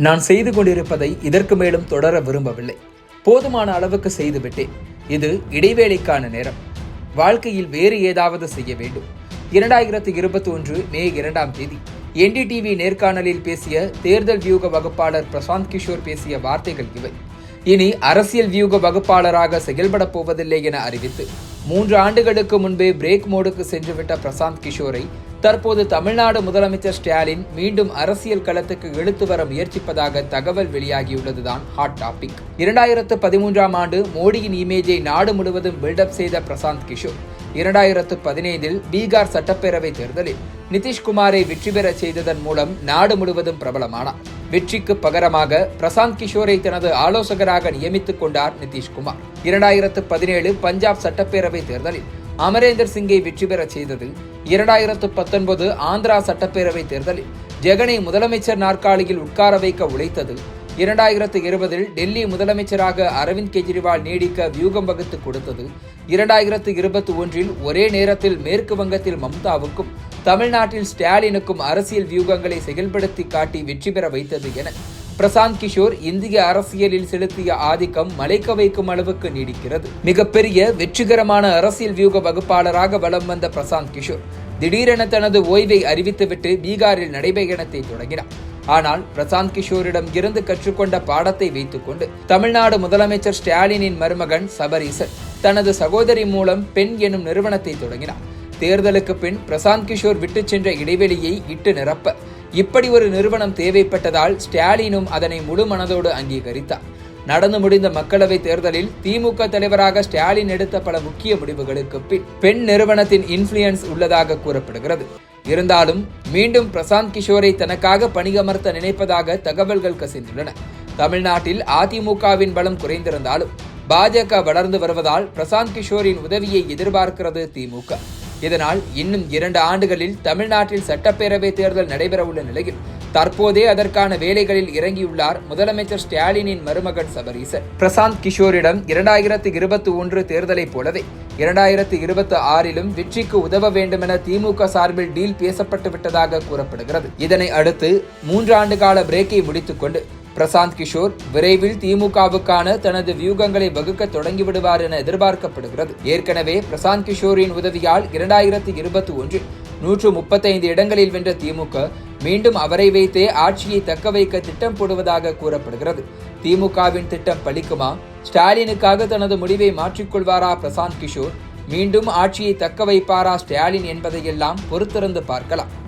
நான் செய்து கொண்டிருப்பதை இதற்கு மேலும் தொடர விரும்பவில்லை. போதுமான அளவுக்கு செய்துவிட்டேன். இது இடைவேளைக்கான நேரம். வாழ்க்கையில் வேறு ஏதாவது செய்ய வேண்டும். இரண்டாயிரத்தி இருபத்தி ஒன்று மே இரண்டாம் தேதி என்டிடிவி நேர்காணலில் பேசிய தேர்தல் வியூக வகுப்பாளர் பிரசாந்த் கிஷோர் பேசிய வார்த்தைகள் இவை. இனி அரசியல் வியூக வகுப்பாளராக செயல்படப் போவதில்லை என அறிவித்து மூன்று ஆண்டுகளுக்கு முன்பே பிரேக் மோடுக்கு சென்றுவிட்ட பிரசாந்த் கிஷோரை தற்போது தமிழ்நாடு முதலமைச்சர் ஸ்டாலின் மீண்டும் அரசியல் களத்துக்கு இழுத்து வர முயற்சிப்பதாக தகவல் வெளியாகியுள்ளதுதான் ஹாட் டாபிக் இரண்டாயிரத்து பதிமூன்றாம் ஆண்டு மோடியின் இமேஜை நாடு முழுவதும் பில்டப் செய்த பிரசாந்த் கிஷோர். இரண்டாயிரத்து பதினைந்தில் பீகார் சட்டப்பேரவை தேர்தலில் நிதிஷ்குமாரை வெற்றி பெற செய்ததன் மூலம் நாடு முழுவதும் பிரபலமானார். வெற்றிக்கு பகரமாக பிரசாந்த் கிஷோரை தனது ஆலோசகராக நியமித்துக் கொண்டார் நிதிஷ்குமார். இரண்டாயிரத்து பதினேழு பஞ்சாப் சட்டப்பேரவை தேர்தலில் அமரேந்தர் சிங்கை வெற்றி பெற செய்ததில் இரண்டாயிரத்து பத்தொன்பது ஆந்திரா சட்டப்பேரவை தேர்தலில் ஜெகனை முதலமைச்சர் நாற்காலியில் உட்கார வைக்க உழைத்தது. இரண்டாயிரத்து இருபதில் டெல்லி முதலமைச்சராக அரவிந்த் கெஜ்ரிவால் நீடிக்க வியூகம் வகுத்து கொடுத்தது. இரண்டாயிரத்து இருபத்தி ஒன்றில் ஒரே நேரத்தில் மேற்கு வங்கத்தில் மம்தாவுக்கும் தமிழ்நாட்டில் ஸ்டாலினுக்கும் அரசியல் வியூகங்களை செயல்படுத்தி காட்டி வெற்றி பெற வைத்தது என பிரசாந்த் கிஷோர் இந்திய அரசியலில் செலுத்திய ஆதிக்கம் மலைக்க வைக்கும் அளவுக்கு நீடிக்கிறது. மிகப்பெரிய வெற்றிகரமான அரசியல் வியூக வகுப்பாளராக வலம் வந்த பிரசாந்த் கிஷோர் திடீரென தனது ஓய்வை அறிவித்துவிட்டு பீகாரில் நடைபயணத்தை தொடங்கினார். ஆனால் பிரசாந்த் கிஷோரிடம் இருந்து கற்றுக்கொண்ட பாடத்தை வைத்துக்கொண்டு தமிழ்நாடு முதலமைச்சர் ஸ்டாலினின் மருமகன் சபரீசன் தனது சகோதரி மூலம் பெண் எனும் நிறுவனத்தை தொடங்கினார். தேர்தலுக்கு பின் பிரசாந்த் கிஷோர் விட்டு சென்ற இடைவெளியை இட்டு நிரப்ப இப்படி ஒரு நிறுவனம் தேவைப்பட்டதால் ஸ்டாலினும் அதனை முழு மனதோடு அங்கீகரித்தார். நடந்து முடிந்த மக்களவை தேர்தலில் திமுக தலைவராக ஸ்டாலின் எடுத்த பல முக்கிய முடிவுகளுக்கு பின் பெண் நிறுவனத்தின் இன்ஃபுளுயன்ஸ் உள்ளதாக கூறப்படுகிறது. இருந்தாலும் மீண்டும் பிரசாந்த் கிஷோரை தனக்காக பணியமர்த்த நினைப்பதாக தகவல்கள் கசிந்துள்ளன. தமிழ்நாட்டில் அதிமுகவின் பலம் குறைந்திருந்தாலும் பாஜக வளர்ந்து வருவதால் பிரசாந்த் கிஷோரின் உதவியை எதிர்பார்க்கிறது திமுக. இதனால் இன்னும் இரண்டு ஆண்டுகளில் தமிழ்நாட்டில் சட்டப்பேரவை தேர்தல் நடைபெறவுள்ள நிலையில் தற்போதே அதற்கான வேலைகளில் இறங்கியுள்ளார் முதலமைச்சர் ஸ்டாலினின் மருமகன் சபரீசன். பிரசாந்த் கிஷோரிடம் இரண்டாயிரத்தி இருபத்தி ஒன்று தேர்தலைப் போலவே இரண்டாயிரத்தி இருபத்தி ஆறிலும் வெற்றிக்கு உதவ வேண்டுமென திமுக சார்பில் டீல் பேசப்பட்டு விட்டதாக கூறப்படுகிறது. இதனை அடுத்து மூன்று ஆண்டு கால பிரேக்கை முடித்துக்கொண்டு பிரசாந்த் கிஷோர் விரைவில் திமுகவுக்கான தனது வியூகங்களை வகுக்க தொடங்கிவிடுவார் என எதிர்பார்க்கப்படுகிறது. ஏற்கனவே பிரசாந்த் கிஷோரின் உதவியால் இரண்டாயிரத்தி இருபத்தி ஒன்றில் நூற்று முப்பத்தைந்து இடங்களில் வென்ற திமுக மீண்டும் அவரை வைத்தே ஆட்சியை தக்க வைக்க திட்டம் போடுவதாக கூறப்படுகிறது. திமுகவின் திட்டம் பலிக்குமா? ஸ்டாலினுக்காக தனது முடிவை மாற்றிக்கொள்வாரா பிரசாந்த் கிஷோர்? மீண்டும் ஆட்சியை தக்க வைப்பாரா ஸ்டாலின் என்பதையெல்லாம் பொறுத்திருந்து பார்க்கலாம்.